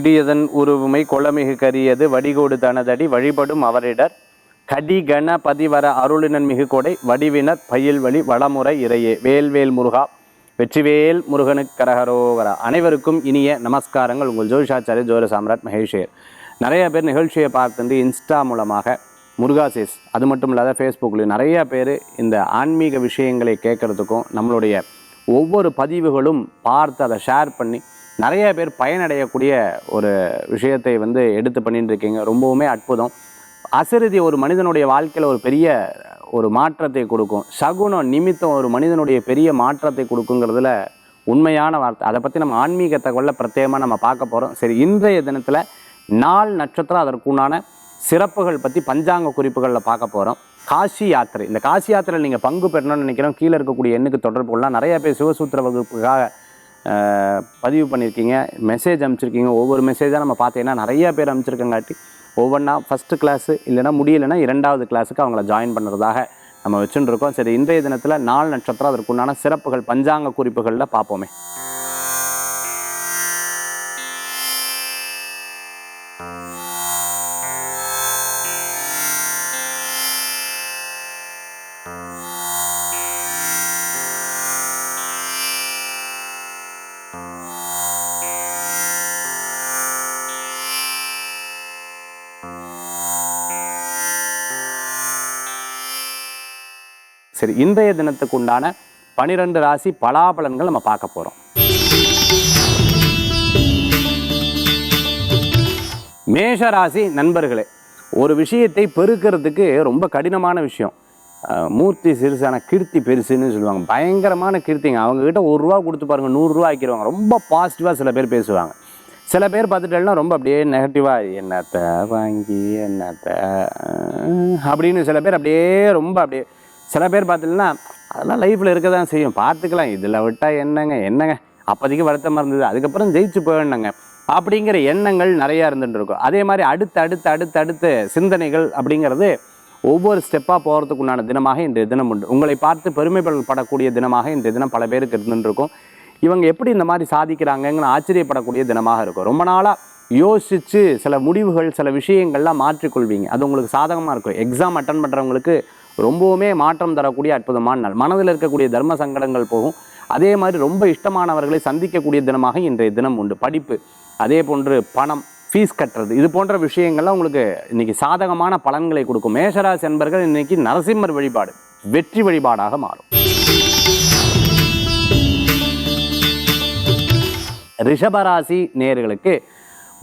பிடியதன் உருவுமை கொளமிகு கரியது வடிகோடு தனதடி வழிபடும் அவரிடர். கடி கண பதிவர அருளினன் மிகு கொடை வடிவினர் பயில் வழி வளமுறை இறையே. வேல்வேல் முருகா வெற்றிவேல் முருகனுக்கு கரகரோகரா அனைவருக்கும் இனிய நமஸ்காரங்கள். உங்கள் ஜோதிஷாச்சாரிய ஜோர சாம்ராட் மகேஷ்வர் நிறைய பேர் நிகழ்ச்சியை பார்த்துட்டு இன்ஸ்டா மூலமாக முருகாசிஸ் அது மட்டும் இல்லாத ஃபேஸ்புக்லேயும் நிறைய பேர் இந்த ஆன்மீக விஷயங்களை கேட்குறதுக்கும் நம்மளுடைய ஒவ்வொரு பதிவுகளும் பார்த்து அதை ஷேர் பண்ணி நிறைய பேர் பயனடையக்கூடிய ஒரு விஷயத்தை வந்து எடுத்து பண்ணிட்டு இருக்கீங்க ரொம்பவுமே அற்புதம். அசருதி ஒரு மனிதனுடைய வாழ்க்கையில் ஒரு பெரிய ஒரு மாற்றத்தை கொடுக்கும். சகுனம் நிமித்தம் ஒரு மனிதனுடைய பெரிய மாற்றத்தை கொடுக்குங்கிறதுல உண்மையான வார்த்தை. அதை பற்றி நம்ம ஆன்மீக தகவலில் பிரத்யேகமாக நம்ம பார்க்க போகிறோம் சரி இன்றைய தினத்தில் நாள் நட்சத்திரம் அதற்குண்டான சிறப்புகள் பற்றி பஞ்சாங்க குறிப்புகளில் பார்க்க போகிறோம் காசி யாத்திரை. இந்த காசி யாத்திரையில் நீங்கள் பங்கு பெறணும்னு நினைக்கிறோம். கீழே இருக்கக்கூடிய எண்ணுக்கு தொடர்பு கொள்ளலாம். நிறைய பேர் சிவசூத்திர வகுப்புக்காக பதிவு பண்ணியிருக்கீங்க மெசேஜ் அனுப்பிச்சிருக்கீங்க ஒவ்வொரு மெசேஜாக நம்ம பார்த்தீங்கன்னா நிறைய பேர் அனுப்பிச்சிருக்கங்காட்டி ஒவ்வொன்றா ஃபஸ்ட்டு கிளாஸு இல்லைன்னா முடியலைன்னா இரண்டாவது கிளாஸுக்கு அவங்கள ஜாயின் பண்ணுறதாக நம்ம வச்சுட்டு இருக்கோம் சரி இன்றைய தினத்தில் நாலு நட்சத்திரம் அதற்குண்டான சிறப்புகள் பஞ்சாங்க குறிப்புகளில் பார்ப்போமே. சரி இன்றைய தினத்துக்கு உண்டான பனிரெண்டு ராசி பலாபலன்கள் நம்ம பார்க்க போகிறோம் மேஷ ராசி நண்பர்களே ஒரு விஷயத்தை பெருக்கிறதுக்கு ரொம்ப கடினமான விஷயம். மூர்த்தி சிறுசான கீர்த்தி பெருசுன்னு சொல்லுவாங்க. பயங்கரமான கீர்த்திங்க. அவங்கக்கிட்ட ஒரு ரூபா கொடுத்து பாருங்கள் நூறுரூவா ஆக்கிடுவாங்க ரொம்ப பாசிட்டிவாக சில பேர் பேசுவாங்க. சில பேர் பார்த்துட்டேன்னா ரொம்ப அப்படியே நெகட்டிவாக என்னத்தை வாங்கி என்னத்தை? அப்படின்னு சில பேர் அப்படியே ரொம்ப அப்படியே சில பேர் பார்த்தீங்கன்னா அதெல்லாம் லைஃப்பில் இருக்க தான் செய்யும். பார்த்துக்கலாம். இதில் விட்டால் என்னங்க? என்னங்க? அப்போதைக்கு வருத்தமாக இருந்தது அதுக்கப்புறம் ஜெயிச்சு போயிடணுங்க. அப்படிங்கிற எண்ணங்கள் நிறையா இருந்துட்டு இருக்கும். அதே மாதிரி அடுத்து அடுத்து அடுத்து அடுத்து சிந்தனைகள் அப்படிங்கிறது ஒவ்வொரு ஸ்டெப்பாக போகிறதுக்கு உண்டான தினமாக இன்றைய தினம் உண்டு. உங்களை பார்த்து பெருமைப்படக்கூடிய தினமாக இன்றைய தினம் பல பேருக்கு இருந்துருக்கும் இருக்கும். இவங்க எப்படி இந்த மாதிரி சாதிக்கிறாங்கன்னு ஆச்சரியப்படக்கூடிய தினமாக இருக்கும். ரொம்ப நாளாக யோசித்து சில முடிவுகள் சில விஷயங்கள்லாம் மாற்றிக்கொள்வீங்க. அது உங்களுக்கு சாதகமாக இருக்கும். எக்ஸாம் அட்டன் பண்ணுறவங்களுக்கு ரொம்பவுமே மாற்றம் தரக்கூடிய அற்புதமான நாள். மனதில் இருக்கக்கூடிய தர்ம சங்கடங்கள் போகும். அதே மாதிரி ரொம்ப இஷ்டமானவர்களை சந்திக்கக்கூடிய தினமாக இன்றைய தினம் உண்டு. படிப்பு அதே போன்று பணம் ஃபீஸ் கட்டுறது இது போன்ற விஷயங்கள்லாம் உங்களுக்கு இன்னைக்கு சாதகமான பலன்களை கொடுக்கும். மேஷராசி என்பர்கள் இன்னைக்கு நரசிம்மர் வழிபாடு வெற்றி வழிபாடாக மாறும். ரிஷபராசி நேயர்களுக்கு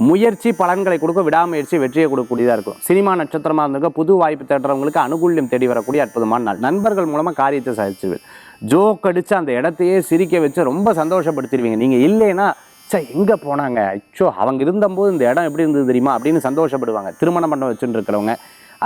முயற்சி பலன்களை கொடுக்க விடாமுயற்சி வெற்றியை கொடுக்கக்கூடியதாக இருக்கும். சினிமா நட்சத்திரமாக இருந்திருக்க புது வாய்ப்பு தேடுறவங்களுக்கு அனுகூல்யம் தேடி வரக்கூடிய அற்புதமான நாள். நண்பர்கள் மூலமாக காரியத்தை சாதிச்சிருவேன் ஜோக் அடித்து அந்த இடத்தையே சிரிக்க வச்சு ரொம்ப சந்தோஷப்படுத்திடுவீங்க நீங்கள் இல்லைன்னா சே எங்கே போனாங்க? அச்சோ அவங்க இருந்தபோது இந்த இடம் எப்படி இருந்தது தெரியுமா? அப்படின்னு சந்தோஷப்படுவாங்க. திருமணம் பண்ண வச்சுட்டு இருக்கிறவங்க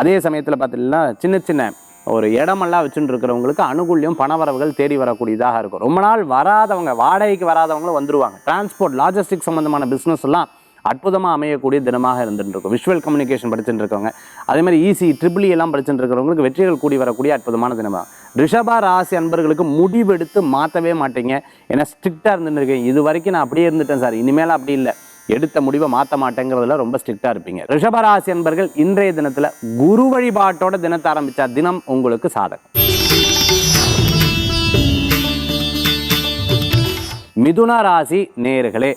அதே சமயத்தில் பார்த்தீங்கன்னா சின்ன சின்ன ஒரு இடமெல்லாம் வச்சுட்டு இருக்கிறவங்களுக்கு அனுகூல்யம் பணவரவுகள் தேடி வரக்கூடியதாக இருக்கும். ரொம்ப நாள் வராதவங்க வாடகைக்கு வராதவங்களும் வந்துடுவாங்க டிரான்ஸ்போர்ட் லாஜிஸ்டிக் சம்மந்தமான பிஸ்னஸ் எல்லாம் அற்புதமாக அமையக்கூடிய தினமாக இருந்துட்டு இருக்கும் விஷுவல் கம்யூனிகேஷன் படிச்சுட்டு இருக்கவங்க அதே மாதிரி ஈஸி ட்ரிபிள் e எல்லாம் படிச்சுட்டு இருக்கிறவங்களுக்கு வெற்றிகள் கூடி வரக்கூடிய அற்புதமான தினமாக ரிஷபா ராசி அன்பர்களுக்கு முடிவெடுத்து மாற்றவே மாட்டீங்க. ஏன்னா ஸ்ட்ரிக்டாக இருந்துட்டு இருக்கேன் இது வரைக்கும் நான் அப்படியே இருந்துட்டேன் சார். இனிமேல் அப்படி இல்லை. எடுத்த முடிவை மாற்ற மாட்டேங்கிறதுல ரொம்ப ஸ்ட்ரிக்டாக இருப்பீங்க. ரிஷபராசி அன்பர்கள் இன்றைய தினத்தில் குரு வழிபாட்டோட தினத்தை ஆரம்பித்தா தினம் உங்களுக்கு சாதகம். மிதுன ராசி நேர்களே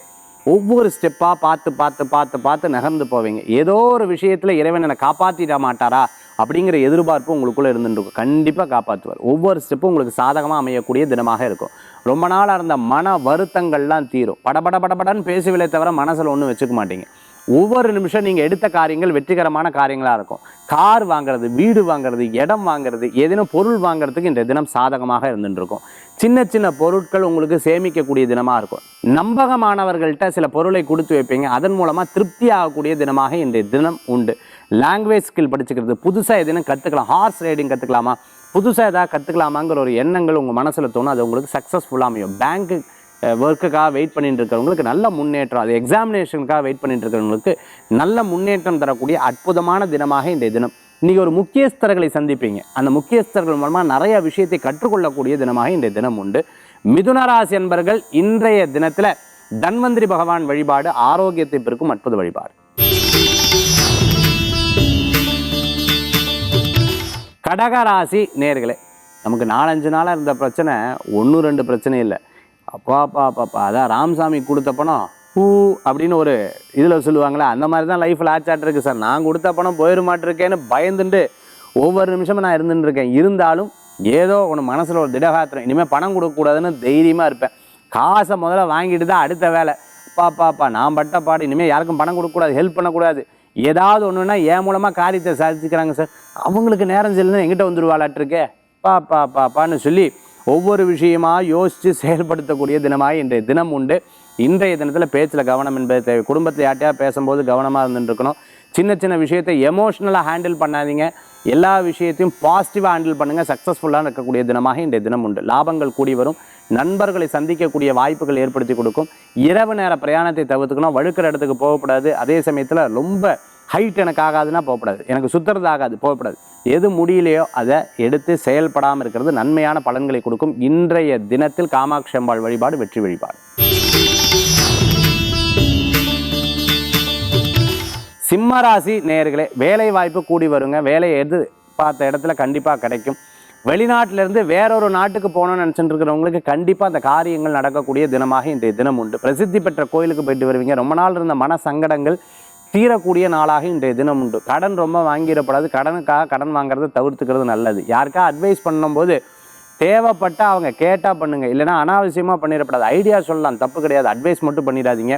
ஒவ்வொரு ஸ்டெப்பாக பார்த்து பார்த்து பார்த்து பார்த்து நகர்ந்து போவீங்க. ஏதோ ஒரு விஷயத்தில் இறைவன் என்னை காப்பாற்றிட மாட்டாரா அப்படிங்கிற எதிர்பார்ப்பு உங்களுக்குள்ளே இருந்துருக்கும் கண்டிப்பாக காப்பாற்றுவார் ஒவ்வொரு ஸ்டெப்பும் உங்களுக்கு சாதகமாக அமையக்கூடிய தினமாக இருக்கும். ரொம்ப நாளாக இருந்த மன வருத்தங்கள்லாம் தீரும். படபட படபடன்னு பேசுவிலே தவிர மனசில் ஒன்றும் வச்சுக்க மாட்டீங்க. ஒவ்வொரு நிமிஷம் நீங்கள் எடுத்த காரியங்கள் வெற்றிகரமான காரியங்களாக இருக்கும். கார் வாங்குறது வீடு வாங்குறது இடம் வாங்குறது ஏதேனும் பொருள் வாங்குறதுக்கு இந்த தினம் சாதகமாக இருந்துருக்கும் சின்ன சின்ன பொருட்கள் உங்களுக்கு சேமிக்கக்கூடிய தினமாக இருக்கும். நம்பகமானவர்கள்ட்ட சில பொருளை கொடுத்து வைப்பீங்க. அதன் மூலமாக திருப்தி ஆகக்கூடிய தினமாக இன்றைய தினம் உண்டு. லாங்குவேஜ் ஸ்கில் படிச்சுக்கிறது. புதுசாக எதுனா கற்றுக்கலாம் ஹார்ஸ் ரைடிங் கற்றுக்கலாமா புதுசாக எதாவது கற்றுக்கலாமாங்கிற ஒரு எண்ணங்கள் உங்கள் மனசில் தோணும். அது உங்களுக்கு சக்ஸஸ்ஃபுல்லாக அமையும். பேங்க்கு ஒர்க்குக்காக வெயிட் பண்ணிட்டு இருக்கிறவங்களுக்கு நல்ல முன்னேற்றம் அது எக்ஸாமினேஷனுக்காக வெயிட் பண்ணிட்டு இருக்கிறவங்களுக்கு நல்ல முன்னேற்றம் தரக்கூடிய அற்புதமான தினமாக இந்த தினம். இன்றைக்கி ஒரு முக்கியஸ்தர்களை சந்திப்பீங்க. அந்த முக்கியஸ்தர்கள் மூலமாக நிறைய விஷயத்தை கற்றுக்கொள்ளக்கூடிய தினமாக இந்த தினம் உண்டு. மிதுனராசி என்பர்கள் இன்றைய தினத்தில் தன்வந்திரி பகவான் வழிபாடு ஆரோக்கியத்தை பெருக்கும் அற்புத வழிபாடு. கடகராசி நேர்களே நமக்கு நாலஞ்சு நாளாக இருந்த பிரச்சனை ஒன்று ரெண்டு பிரச்சனை இல்லை. அப்பா அப்பா பாப்பா அதான் ராமசாமி கொடுத்த பணம் பூ அப்படின்னு ஒரு இதில் சொல்லுவாங்களே அந்த மாதிரி தான் லைஃப்பில் ஆச்சாட்டு இருக்கு சார். நான் கொடுத்த பணம் போயிடமாட்டிருக்கேன்னு பயந்துட்டு ஒவ்வொரு நிமிஷமும் நான் இருந்துட்டு இருக்கேன் இருந்தாலும் ஏதோ ஒன்று மனசில் ஒரு திடகாத்திரம். இனிமேல் பணம் கொடுக்கக்கூடாதுன்னு தைரியமாக இருப்பேன். காசை முதல்ல வாங்கிட்டு தான் அடுத்த வேலை. அப்பா அப்பா நான் பட்ட பாடு. இனிமேல் யாருக்கும் பணம் கொடுக்கக்கூடாது ஹெல்ப் பண்ணக்கூடாது. ஏதாவது ஒன்றுனா என் மூலமாக காரியத்தை சாதிச்சுக்கிறாங்க சார். அவங்களுக்கு நேரம் செல்லுன்னு எங்கிட்ட வந்துடுவாளாட்டிருக்கே பா பா பாப்பான்னு சொல்லி ஒவ்வொரு விஷயமாக யோசித்து செயல்படுத்தக்கூடிய தினமாக இன்றைய தினம் உண்டு. இன்றைய தினத்தில் பேச்சில் கவனம் என்பது தேவை. குடும்பத்தில் யார்ட்டையா பேசும்போது கவனமாக இருந்துருக்கணும். சின்ன சின்ன விஷயத்தை எமோஷ்னலாக ஹேண்டில் பண்ணாதீங்க. எல்லா விஷயத்தையும் பாசிட்டிவாக ஹேண்டில் பண்ணுங்கள் சக்ஸஸ்ஃபுல்லாக இருக்கக்கூடிய தினமாக இன்றைய தினம் உண்டு. லாபங்கள் கூடி வரும். நண்பர்களை சந்திக்கக்கூடிய வாய்ப்புகள் ஏற்படுத்தி கொடுக்கும். இரவு நேர பிரயாணத்தை தவிர்த்துக்கணும். வழுக்கிற இடத்துக்கு போகக்கூடாது. அதே சமயத்தில் ரொம்ப ஹைட் எனக்கு ஆகாதுன்னா போகக்கூடாது எனக்கு சுற்றுறது ஆகாது போகக்கூடாது எது முடியலையோ அதை எடுத்து செயல்படாமல் இருக்கிறது நன்மையான பலன்களை கொடுக்கும் இன்றைய தினத்தில் காமாட்சி அம்பாள் வழிபாடு வெற்றி வழிபாடு. சிம்மராசி நேயர்களே வேலை வாய்ப்பு கூடி வருங்க. வேலையை எது பார்த்த இடத்துல கண்டிப்பாக கிடைக்கும். வெளிநாட்டிலேருந்து வேறொரு நாட்டுக்கு போகணும்னு நினச்சிட்டு இருக்கிறவங்களுக்கு கண்டிப்பாக அந்த காரியங்கள் நடக்கக்கூடிய தினமாக இன்றைய தினம் உண்டு. பிரசித்தி பெற்ற கோயிலுக்கு போயிட்டு வருவீங்க. ரொம்ப நாள் இருந்த மன சங்கடங்கள் தீரக்கூடிய நாளாக இன்றைய தினம் உண்டு. கடன் ரொம்ப வாங்கிடப்படாது. கடனுக்காக கடன் வாங்குறதை தவிர்த்துக்கிறது நல்லது. யாருக்கா அட்வைஸ் பண்ணும்போது தேவைப்பட்ட அவங்க கேட்டால் பண்ணுங்கள் இல்லைன்னா அனாவசியமாக பண்ணிடப்படாது. ஐடியா சொல்லலாம். தப்பு கிடையாது. அட்வைஸ் மட்டும் பண்ணிடாதீங்க.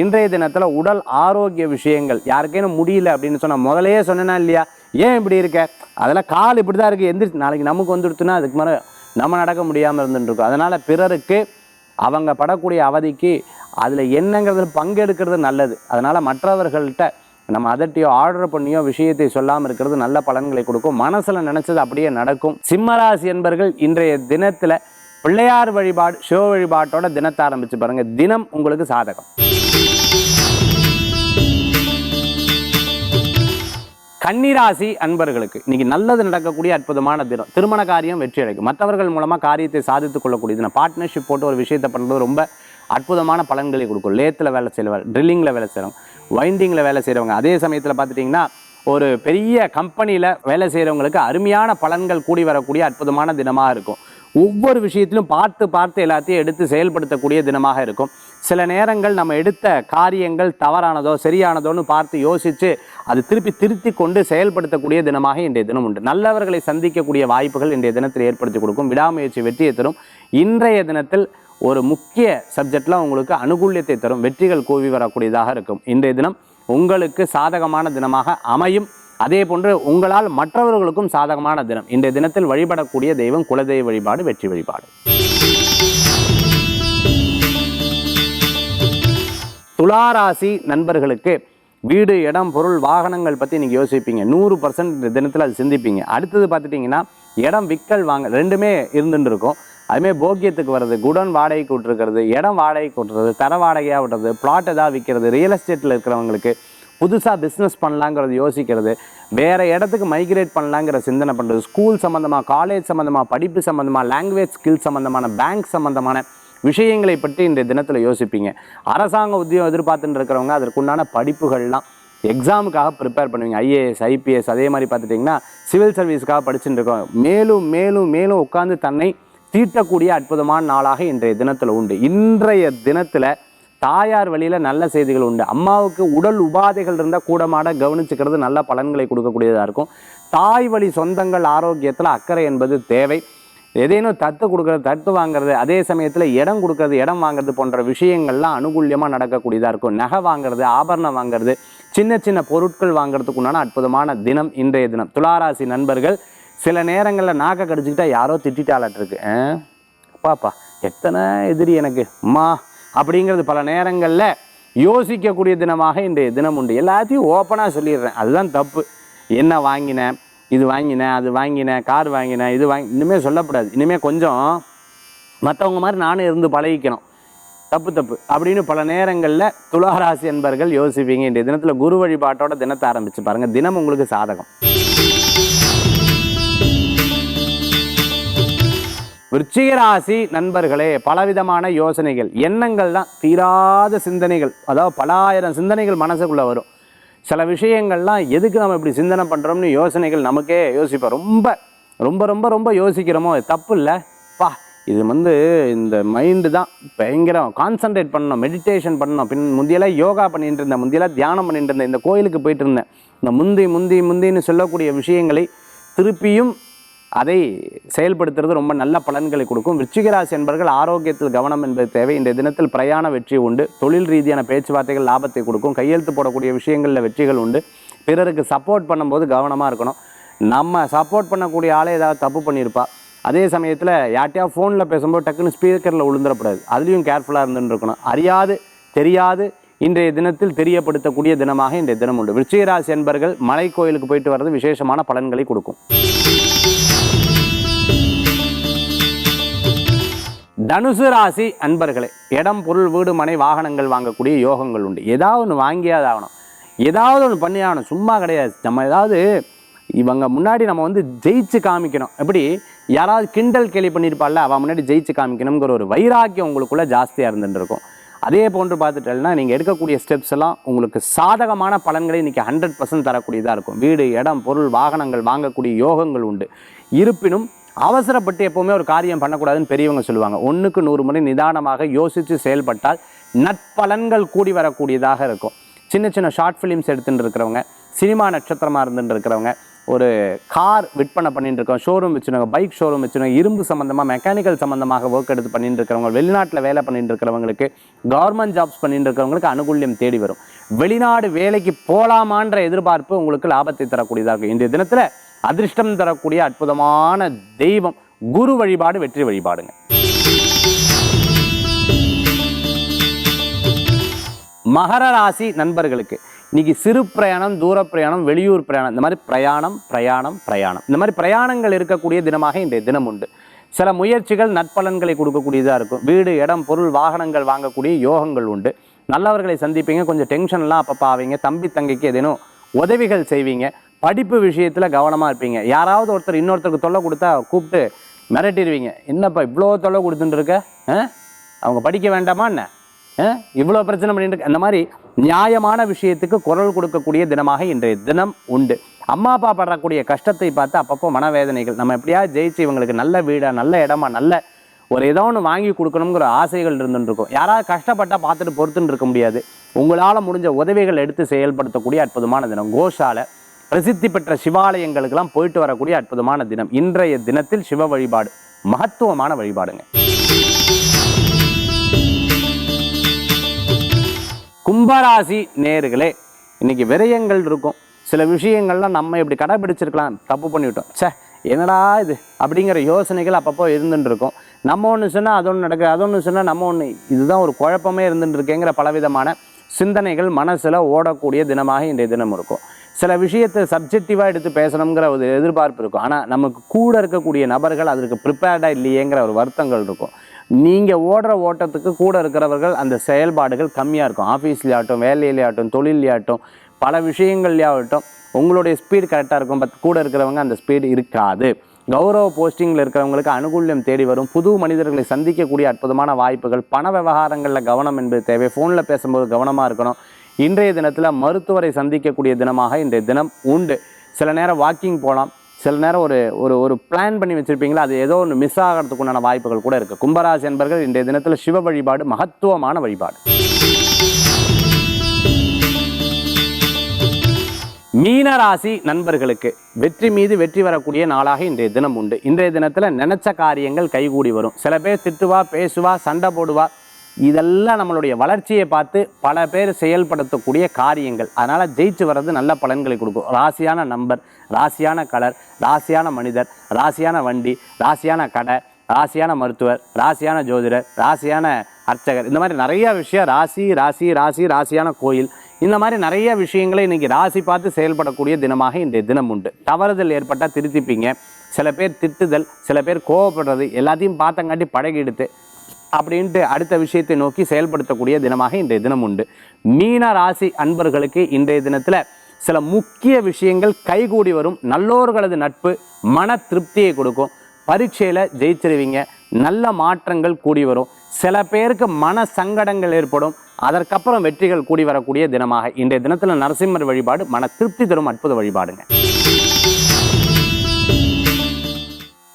இன்றைய தினத்தில் உடல் ஆரோக்கிய விஷயங்கள். யாருக்கேனும் முடியல அப்படின்னு சொன்னால் முதலையே சொன்னேன்னா இல்லையா? ஏன் இப்படி இருக்க? அதெல்லாம் கால் இப்படி தான் இருக்குது எந்திரிச்சு நாளைக்கு நமக்கு வந்துடுத்துனா அதுக்கு மேலே நம்ம நடக்க முடியாமல் இருந்துட்டுருக்கோம். அதனால் பிறருக்கு அவங்க படக்கூடிய அவதிக்கு அதில் என்னங்கிறதுல பங்கெடுக்கிறது நல்லது. அதனால் மற்றவர்கள்ட்ட நம்ம அதட்டியோ ஆர்டர் பண்ணியோ விஷயத்தை சொல்லாமல் இருக்கிறது நல்ல பலன்களை கொடுக்கும். மனசில் நினச்சது அப்படியே நடக்கும். சிம்மராசி என்பர்கள் இன்றைய தினத்தில் பிள்ளையார் வழிபாடு சிவ வழிபாட்டோட தினத்தை ஆரம்பிச்சு பாருங்க. தினம் உங்களுக்கு சாதகம். கன்னிராசி அன்பர்களுக்கு இன்னைக்கு நல்லது நடக்கக்கூடிய அற்புதமான தினம். திருமண காரியம் வெற்றி அடைக்கும். மற்றவர்கள் மூலமாக காரியத்தை சாதித்துக் கொள்ளக்கூடிய தினம். பார்ட்னர்ஷிப் போட்டு ஒரு விஷயத்தை பண்ணுறது ரொம்ப அற்புதமான பலன்களை கொடுக்கும். லேத்தில் வேலை செய்கிறவர் ட்ரில்லிங்கில் வேலை செய்கிறவங்க வைண்டிங்கில் வேலை செய்கிறவங்க அதே சமயத்தில் பார்த்துட்டிங்கன்னா ஒரு பெரிய கம்பெனியில் வேலை செய்கிறவங்களுக்கு அருமையான பலன்கள் கூடி வரக்கூடிய அற்புதமான தினமாக இருக்கும். ஒவ்வொரு விஷயத்திலும் பார்த்து பார்த்து எல்லாத்தையும் எடுத்து செயல்படுத்தக்கூடிய தினமாக இருக்கும். சில நேரங்கள் நம்ம எடுத்த காரியங்கள் தவறானதோ சரியானதோன்னு பார்த்து யோசித்து அது திருப்பி திருத்தி கொண்டு செயல்படுத்தக்கூடிய தினமாக இன்றைய தினம் உண்டு. நல்லவர்களை சந்திக்கக்கூடிய வாய்ப்புகள் இன்றைய தினத்தில் ஏற்படுத்தி கொடுக்கும். விடாமுயற்சி வெற்றியை தரும். இன்றைய தினத்தில் ஒரு முக்கிய சப்ஜெக்டில் உங்களுக்கு அனுகூல்யத்தை தரும் வெற்றிகள் கூவி வரக்கூடியதாக இருக்கும். இன்றைய தினம் உங்களுக்கு சாதகமான தினமாக அமையும். அதே போன்று உங்களால் மற்றவர்களுக்கும் சாதகமான தினம். இன்றைய தினத்தில் வழிபடக்கூடிய தெய்வம் குலதெய்வ வழிபாடு வெற்றி வழிபாடு. துளாராசி நண்பர்களுக்கு வீடு இடம் பொருள் வாகனங்கள் பற்றி நீங்கள் யோசிப்பீங்க. நூறு பர்சன்ட் இந்த தினத்தில் அது சிந்திப்பீங்க. அடுத்தது பார்த்துட்டிங்கன்னா இடம் விற்கல் வாங்க ரெண்டுமே இருந்துட்டு இருக்கும். அதுமாரி போக்கியத்துக்கு வர்றது குடன் வாடகைக்கு விட்டுருக்கிறது இடம் வாடகைக்கு விட்டுறது தர வாடகையாக விட்டுறது பிளாட் எதாவது விற்கிறது ரியல் எஸ்டேட்டில் இருக்கிறவங்களுக்கு புதுசாக பிஸ்னஸ் பண்ணலாங்கிறது யோசிக்கிறது வேறு இடத்துக்கு மைக்ரேட் பண்ணலாங்கிற சிந்தனை பண்ணுறது ஸ்கூல் சம்மந்தமாக காலேஜ் சம்மந்தமாக படிப்பு சம்மந்தமாக லாங்குவேஜ் ஸ்கில் சம்மந்தமான பேங்க் சம்மந்தமான விஷயங்களை பற்றி இந்த தினத்தில் யோசிப்பீங்க. அரசாங்க உத்தியோகம் எதிர்பார்த்துட்டு இருக்கிறவங்க அதற்குண்டான படிப்புகள்லாம் எக்ஸாமுக்காக ப்ரிப்பேர் பண்ணுவீங்க. ஐஏஎஸ் ஐபிஎஸ் அதே மாதிரி பார்த்துட்டிங்கன்னா சிவில் சர்வீஸுக்காக படிச்சுட்டு இருக்கோம். மேலும் மேலும் மேலும் உட்காந்து தன்னை தீட்டக்கூடிய அற்புதமான நாளாக இன்றைய தினத்தில் உண்டு. இன்றைய தினத்தில் தாயார் வழியில் நல்ல செய்திகள் உண்டு. அம்மாவுக்கு உடல் உபாதைகள் இருந்தால் கூடமாட கவனிச்சுக்கிறது நல்ல பலன்களை கொடுக்கக்கூடியதாக இருக்கும். தாய் வழி சொந்தங்கள் ஆரோக்கியத்தில் அக்கறை என்பது தேவை. ஏதேனும் தத்து கொடுக்கறது தத்து வாங்குறது அதே சமயத்தில் இடம் கொடுக்கறது இடம் வாங்குறது போன்ற விஷயங்கள்லாம் அனுகூல்யமாக நடக்கக்கூடியதாக இருக்கும். நகை வாங்குறது ஆபரணம் வாங்குறது சின்ன சின்ன பொருட்கள் வாங்குறதுக்கு உண்டான அற்புதமான தினம் இன்றைய தினம். துளாராசி நண்பர்கள் சில நேரங்களில் நாக்கை கடிச்சிக்கிட்டா யாரோ திட்டிட்டாளட்ருக்கு பாப்பா எத்தனை எதிரி எனக்கு? அம்மா அப்படிங்கிறது பல நேரங்களில் யோசிக்கக்கூடிய தினமாக இன்றைய தினம் உண்டு. எல்லாத்தையும் ஓப்பனாக சொல்லிடுறேன். அதுதான் தப்பு. என்ன வாங்கினேன் இது வாங்கினேன் அது வாங்கினேன் கார் வாங்கினேன் இது வாங்கி இனிமேல் சொல்லக்கூடாது இனிமேல் கொஞ்சம் மற்றவங்க மாதிரி நானும் இருந்து பழகிக்கணும். தப்பு தப்பு. அப்படின்னு பல நேரங்களில் துளாராசி என்பர்கள் யோசிப்பீங்க. இன்றைய தினத்தில் குரு வழிபாட்டோட தினத்தை ஆரம்பிச்சு பாருங்கள் தினம் உங்களுக்கு சாதகம். விருச்சிக ராசி நண்பர்களே பலவிதமான யோசனைகள் எண்ணங்கள் தான் தீராத சிந்தனைகள். அதாவது பலாயிரம் சிந்தனைகள் மனசுக்குள்ளே வரும். சில விஷயங்கள்லாம் எதுக்கு நம்ம இப்படி சிந்தனை பண்ணுறோம்னு யோசனைகள் நமக்கே யோசிப்போம் ரொம்ப ரொம்ப ரொம்ப ரொம்ப யோசிக்கிறோமோ தப்பு இல்லை. பா இது வந்து இந்த மைண்டு தான் பயங்கரம் கான்சன்ட்ரேட் பண்ணணும் மெடிடேஷன் பண்ணணும். பின் முந்தியெல்லாம் யோகா பண்ணிட்டு இருந்தேன் முந்தியெல்லாம் தியானம் பண்ணிட்டு இருந்தேன். இந்த கோயிலுக்கு போயிட்டு இருந்தேன். இந்த முந்தி முந்தி முந்தின்னு சொல்லக்கூடிய விஷயங்களை திருப்பியும் அதை செயல்படுத்துறது ரொம்ப நல்ல பலன்களை கொடுக்கும். விருச்சிகராசி என்பவர்கள் ஆரோக்கியத்தில் கவனம் என்பது தேவை. இந்த தினத்தில் பிரயாண வெற்றி உண்டு. தொழில் ரீதியான பேச்சுவார்த்தைகள் லாபத்தை கொடுக்கும். கையெழுத்து போடக்கூடிய விஷயங்களில் வெற்றிகள் உண்டு. பிறருக்கு சப்போர்ட் பண்ணும்போது கவனமாக இருக்கணும். நம்ம சப்போர்ட் பண்ணக்கூடிய ஆளே ஏதாவது தப்பு பண்ணியிருப்பா. அதே சமயத்தில் யார்ட்டையா ஃபோனில் பேசும்போது டக்குன்னு ஸ்பீக்கரில் விழுந்துடக்கூடாது அதுலேயும் கேர்ஃபுல்லாக இருந்துருக்கணும் அறியாது தெரியாது இன்றைய தினத்தில் தெரியப்படுத்தக்கூடிய தினமாக இன்றைய தினம் உண்டு. விருச்சிகராசி என்பர்கள் மலை கோயிலுக்கு போயிட்டு வர்றது விசேஷமான பலன்களை கொடுக்கும். தனுசு ராசி அன்பர்களே இடம் பொருள் வீடு மனை வாகனங்கள் வாங்கக்கூடிய யோகங்கள் உண்டு. ஏதாவது ஒன்று வாங்கியாவது ஆகணும். ஏதாவது ஒன்று பண்ணி ஆகணும். சும்மா கிடையாது. நம்ம ஏதாவது இவங்க முன்னாடி நம்ம வந்து ஜெயிச்சு காமிக்கணும். எப்படி? யாராவது கிண்டல் கேலி பண்ணியிருப்பாள்ல அவன் முன்னாடி ஜெயிச்சு காமிக்கணுங்கிற ஒரு வைராக்கியம் உங்களுக்குள்ள ஜாஸ்தியாக இருந்துட்டு இருக்கும். அதே போன்று பார்த்துட்டேன்னா நீங்கள் எடுக்கக்கூடிய ஸ்டெப்ஸ் எல்லாம் உங்களுக்கு சாதகமான பலன்களை இன்றைக்கி ஹண்ட்ரட் பர்சன்ட் தரக்கூடியதாக இருக்கும். வீடு இடம் பொருள் வாகனங்கள் வாங்கக்கூடிய யோகங்கள் உண்டு. இருப்பினும் அவசரப்பட்டு எப்போவுமே ஒரு காரியம் பண்ணக்கூடாதுன்னு பெரியவங்க சொல்லுவாங்க. ஒன்றுக்கு நூறு முறை நிதானமாக யோசித்து செயல்பட்டால் நற்பலன்கள் கூடி வரக்கூடியதாக இருக்கும். சின்ன சின்ன ஷார்ட் ஃபிலிம்ஸ் எடுத்துகிட்டு இருக்கிறவங்க சினிமா நட்சத்திரமாக இருந்துட்டு இருக்கிறவங்க ஒரு கார் விற்பனை பண்ணிட்டு இருக்கோம் ஷோரூம் வச்சுருக்கோம் பைக் ஷோரூம் வச்சுருக்கோம் இரும்பு சம்மந்தமாக மெக்கானிக்கல் சம்மந்தமாக ஒர்க் எடுத்து பண்ணிட்டு இருக்கிறவங்க வெளிநாட்டில் வேலை பண்ணிட்டு இருக்கிறவங்களுக்கு கவர்மெண்ட் ஜாப்ஸ் பண்ணிட்டு இருக்கிறவங்களுக்கு அனுகூல்யம் தேடி வரும். வெளிநாடு வேலைக்கு போகலாமான்ற எதிர்பார்ப்பு உங்களுக்கு லாபத்தை தரக்கூடியதாக இருக்கும். இன்றைய தினத்தில் அதிர்ஷ்டம் தரக்கூடிய அற்புதமான தெய்வம். குரு வழிபாடு வெற்றி வழிபாடுங்க. மகர ராசி நண்பர்களுக்கு இன்னைக்கு சிறு பிரயாணம் தூர பிரயாணம் வெளியூர் பிரயாணம் இந்த மாதிரி பிரயாணம் பிரயாணம் பிரயாணம். இந்த மாதிரி பிரயாணங்கள் இருக்கக்கூடிய தினமாக இன்றைய தினம் உண்டு. சில முயற்சிகள் நற்பலன்களை கொடுக்கக்கூடியதாக இருக்கும். வீடு இடம் பொருள் வாகனங்கள் வாங்கக்கூடிய யோகங்கள் உண்டு. நல்லவர்களை சந்திப்பீங்க கொஞ்சம் டென்ஷன்லாம் அப்பப்போ ஆவீங்க. தம்பி தங்கைக்கு ஏதேனும் உதவிகள் செய்வீங்க. படிப்பு விஷயத்தில் கவனமாக இருப்பீங்க. யாராவது ஒருத்தர் இன்னொருத்தருக்கு தொல்லை கொடுத்தா கூப்பிட்டு மிரட்டிடுவீங்க. என்னப்பா இவ்வளோ தொல்லை கொடுத்துட்டு இருக்க? அவங்க படிக்க வேண்டாமா என்ன? இவ்வளோ பிரச்சனை பண்ணிட்டு இருக்க? அந்த மாதிரி நியாயமான விஷயத்துக்கு குரல் கொடுக்கக்கூடிய தினமாக இன்றைய தினம் உண்டு. அம்மா அப்பா படக்கூடிய கஷ்டத்தை பார்த்து அப்பப்போ மனவேதனைகள். நம்ம எப்படியாவது ஜெயிச்சு இவங்களுக்கு நல்ல வீடா நல்ல இடமா நல்ல ஒரு ஏதோ ஒன்று வாங்கி கொடுக்கணுங்கிற ஆசைகள் இருந்துருக்கும் யாராவது கஷ்டப்பட்டா பார்த்துட்டு பொறுத்துன்னு இருக்க முடியாது. உங்களால் முடிஞ்ச உதவிகள் எடுத்து செயல்படுத்தக்கூடிய அற்புதமான தினம். கோஷால பிரசித்தி பெற்ற சிவாலயங்களுக்கெல்லாம் போயிட்டு வரக்கூடிய அற்புதமான தினம். இன்றைய தினத்தில் சிவ வழிபாடு மகத்துவமான வழிபாடுங்க. கும்பராசி நேர்களே இன்னைக்கு விரயங்கள் இருக்கும். சில விஷயங்கள்லாம் நம்ம இப்படி கடைபிடிச்சிருக்கலாம் தப்பு பண்ணிவிட்டோம். ச்சே என்னடா இது? அப்படிங்கிற யோசனைகள் அப்பப்போ இருந்துட்டு இருக்கும். நம்ம ஒன்று சொன்னால் அது ஒன்று நடக்குது அது ஒன்று சொன்னால் நம்ம ஒன்று இதுதான் ஒரு குழப்பமே இருந்துட்டு இருக்கேங்கிற பலவிதமான சிந்தனைகள் மனசில் ஓடக்கூடிய தினமாக இன்றைய தினம் இருக்கும். சில விஷயத்தை சப்ஜெக்டிவாக எடுத்து பேசணுங்கிற ஒரு எதிர்பார்ப்பு இருக்கும். ஆனால் நமக்கு கூட இருக்கக்கூடிய நபர்கள் அதற்கு ப்ரிப்பேர்டாக இல்லையேங்கிற ஒரு வருத்தங்கள் இருக்கும். நீங்கள் ஓடுற ஓட்டத்துக்கு கூட இருக்கிறவர்கள் அந்த செயல்பாடுகள் கம்மியாக இருக்கும். ஆஃபீஸ்லேயாகட்டும் வேலையிலேயாகட்டும் தொழிலையாகட்டும் பல விஷயங்கள்லேயாகட்டும் உங்களுடைய ஸ்பீடு கரெக்டாக இருக்கும். பட் கூட இருக்கிறவங்க அந்த ஸ்பீடு இருக்காது. கௌரவ போஸ்டிங்கில் இருக்கிறவங்களுக்கு அனுகூல்யம் தேடி வரும். புது மனிதர்களை சந்திக்கக்கூடிய அற்புதமான வாய்ப்புகள். பண விவகாரங்களில் கவனம் என்பது தேவை. ஃபோனில் பேசும்போது கவனமாக இருக்கணும். இன்றைய தினத்தில் மருத்துவரை சந்திக்கக்கூடிய தினமாக இன்றைய தினம் உண்டு. சில நேரம் வாக்கிங் போகலாம் சில நேரம் ஒரு ஒரு ஒரு பிளான் பண்ணி வச்சுருப்பீங்களா? அது ஏதோ ஒன்று மிஸ் ஆகிறதுக்குண்டான வாய்ப்புகள் கூட இருக்குது கும்பராசி என்பர்கள் இன்றைய தினத்தில் சிவ வழிபாடு மகத்துவமான வழிபாடு. மீனராசி நண்பர்களுக்கு வெற்றி மீது வெற்றி வரக்கூடிய நாளாக இன்றைய தினம் உண்டு. இன்றைய தினத்தில் நினைச்ச காரியங்கள் கைகூடி வரும். சில பேர் திட்டுவா பேசுவா சண்டை போடுவா. இதெல்லாம் நம்மளுடைய வளர்ச்சியை பார்த்து பல பேர் செயல்படுத்தக்கூடிய காரியங்கள். அதனால் ஜெயிச்சு வர்றது நல்ல பலன்களை கொடுக்கும். ராசியான நம்பர் ராசியான கலர் ராசியான மனிதர் ராசியான வண்டி ராசியான கடை ராசியான மருத்துவர் ராசியான ஜோதிடர் ராசியான அர்ச்சகர். இந்த மாதிரி நிறைய விஷயம் ராசி ராசி ராசி ராசியான கோயில் இந்த மாதிரி நிறைய விஷயங்களை இன்னைக்கு ராசி பார்த்து செயல்படக்கூடிய தினமாக இன்றைய தினம் உண்டு. தவறுதல் ஏற்பட்டால் திருத்திப்பீங்க. சில பேர் திட்டுதல் சில பேர் கோவப்படுறது எல்லாத்தையும் பார்த்தங்காட்டி பழகிடுத்து அப்படின்ட்டு அடுத்த விஷயத்தை நோக்கி செயல்படுத்தக்கூடிய தினமாக இன்றைய தினம் உண்டு. மீன ராசி அன்பர்களுக்கு இன்றைய தினத்தில் சில முக்கிய விஷயங்கள் கைகூடி வரும். நல்லோர்களது நட்பு மன திருப்தியை கொடுக்கும். பரீட்சையில் ஜெயிச்சிருவீங்க. நல்ல மாற்றங்கள் கூடி வரும். சில பேருக்கு மன சங்கடங்கள் ஏற்படும். அதற்கப்புறம் வெற்றிகள் கூடி வரக்கூடிய தினமாக இன்றைய தினத்தில் நரசிம்மர் வழிபாடு மன திருப்தி தரும் அற்புத வழிபாடுங்க.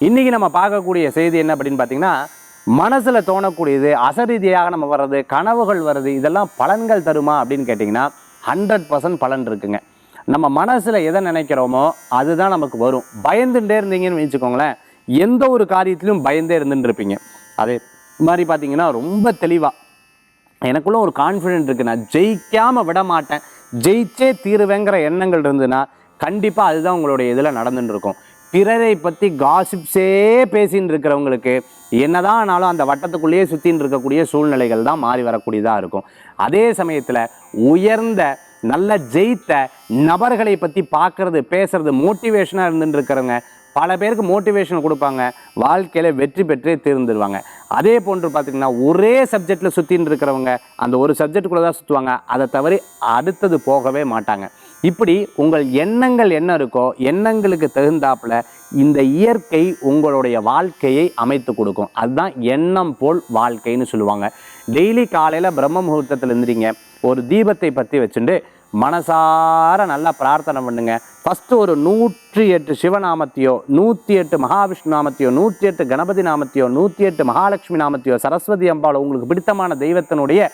இன்னைக்கு நம்ம பார்க்கக்கூடிய செய்தி என்ன அப்படின்னு பார்த்தீங்கன்னா மனசில் தோணக்கூடியது அசரீதியாக நம்ம வர்றது கனவுகள் வர்றது இதெல்லாம் பலன்கள் தருமா அப்படின்னு கேட்டிங்கன்னா ஹண்ட்ரட் பர்சன்ட் பலன் இருக்குங்க. நம்ம மனசில் எதை நினைக்கிறோமோ அதுதான் நமக்கு வரும். பயந்துட்டே இருந்தீங்கன்னு வச்சுக்கோங்களேன் எந்த ஒரு காரியத்திலும் பயந்தே இருந்துட்டு இருப்பீங்க. அதே மாதிரி பார்த்தீங்கன்னா ரொம்ப தெளிவாக எனக்குள்ளே ஒரு கான்ஃபிடென்ட் இருக்குது நான் ஜெயிக்காமல் விட மாட்டேன். ஜெயிச்சே தீருவேங்கிற எண்ணங்கள் இருந்ததுன்னா கண்டிப்பாக அதுதான் உங்களுடைய இதில் நடந்துட்டு இருக்கும். பிறரை பற்றி காசிப்ஸே பேசின்னு இருக்கிறவங்களுக்கு என்னதான் ஆனாலும் அந்த வட்டத்துக்குள்ளேயே சுற்றின்னு இருக்கக்கூடிய சூழ்நிலைகள் தான் மாறி வரக்கூடியதாக இருக்கும். அதே சமயத்தில் உயர்ந்த நல்ல ஜெயித்த நபர்களை பற்றி பார்க்குறது பேசுறது மோட்டிவேஷனாக இருந்துட்டு இருக்கிறவங்க பல பேருக்கு மோட்டிவேஷன் கொடுப்பாங்க. வாழ்க்கையில் வெற்றி பெற்றே தேர்ந்துருவாங்க. அதே போன்று பார்த்திங்கன்னா ஒரே சப்ஜெக்டில் சுற்றின்னு இருக்கிறவங்க அந்த ஒரு சப்ஜெக்டுக்குள்ளே தான் சுற்றுவாங்க அதை தவிர அடுத்தது போகவே மாட்டாங்க. இப்படி உங்கள் எண்ணங்கள் என்ன இருக்கோ எண்ணங்களுக்கு தகுந்தாப்புல இந்த இயற்கை உங்களுடைய வாழ்க்கையை அமைத்து கொடுக்கும். அதுதான் எண்ணம் போல் வாழ்க்கைன்னு சொல்லுவாங்க. டெய்லி காலையில் பிரம்ம முகூர்த்தத்தில் இருந்துறீங்க ஒரு தீபத்தை பற்றி வச்சுட்டு மனசார நல்லா பிரார்த்தனை பண்ணுங்க. ஃபஸ்ட்டு ஒரு நூற்றி எட்டு சிவநாமத்தையோ நூற்றி எட்டு மகாவிஷ்ணு நாமத்தையோ நூற்றி எட்டு கணபதி நாமத்தையோ நூற்றி எட்டு மகாலட்சுமி நாமத்தையோ சரஸ்வதி அம்பாள் உங்களுக்கு பிடித்தமான தெய்வத்தினுடைய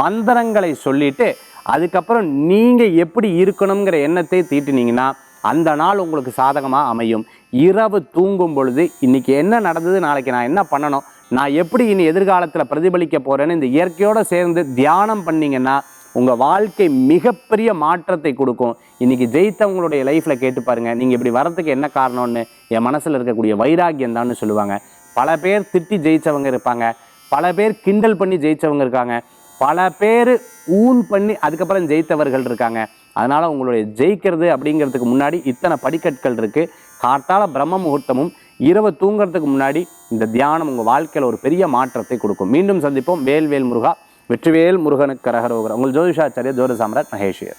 மந்திரங்களை சொல்லிட்டு அதுக்கப்புறம் நீங்கள் எப்படி இருக்கணுங்கிற எண்ணத்தை தீட்டினீங்கன்னா அந்த நாள் உங்களுக்கு சாதகமாக அமையும். இரவு தூங்கும் பொழுது இன்னைக்கு என்ன நடந்தது நாளைக்கு நான் என்ன பண்ணணும் நான் எப்படி இனி எதிர்காலத்தில் பிரதிபலிக்க போகிறேன்னு இந்த இயற்கையோடு சேர்ந்து தியானம் பண்ணீங்கன்னா உங்கள் வாழ்க்கை மிகப்பெரிய மாற்றத்தை கொடுக்கும். இன்னைக்கு ஜெயித்தவங்களுடைய லைஃப்பில் கேட்டு பாருங்க. நீங்கள் இப்படி வரத்துக்கு என்ன காரணம்னு? என் மனசில் இருக்கக்கூடிய வைராக்கியம் தான்னு சொல்லுவாங்க. பல பேர் திட்டி ஜெயிச்சவங்க இருப்பாங்க. பல பேர் கிண்டல் பண்ணி ஜெயிச்சவங்க இருக்காங்க. பல பேர் ஊன் பண்ணி அதுக்கப்புறம் ஜெயித்தவர்கள் இருக்காங்க. அதனால் உங்களுடைய ஜெயிக்கிறது அப்படிங்கிறதுக்கு முன்னாடி இத்தனை படிக்கற்கள் இருக்குது காத்தால பிரம்ம முகூர்த்தமும் இரவு தூங்குறதுக்கு முன்னாடி இந்த தியானம் உங்கள் வாழ்க்கையில் ஒரு பெரிய மாற்றத்தை கொடுக்கும். மீண்டும் சந்திப்போம். வேல்வேல் முருகா. வெற்றிவேல் முருகனுக்கு கரகரோகரம் உங்கள் ஜோதிஷாச்சாரிய ஜோதி சாம்ராட் மகேஷியர்.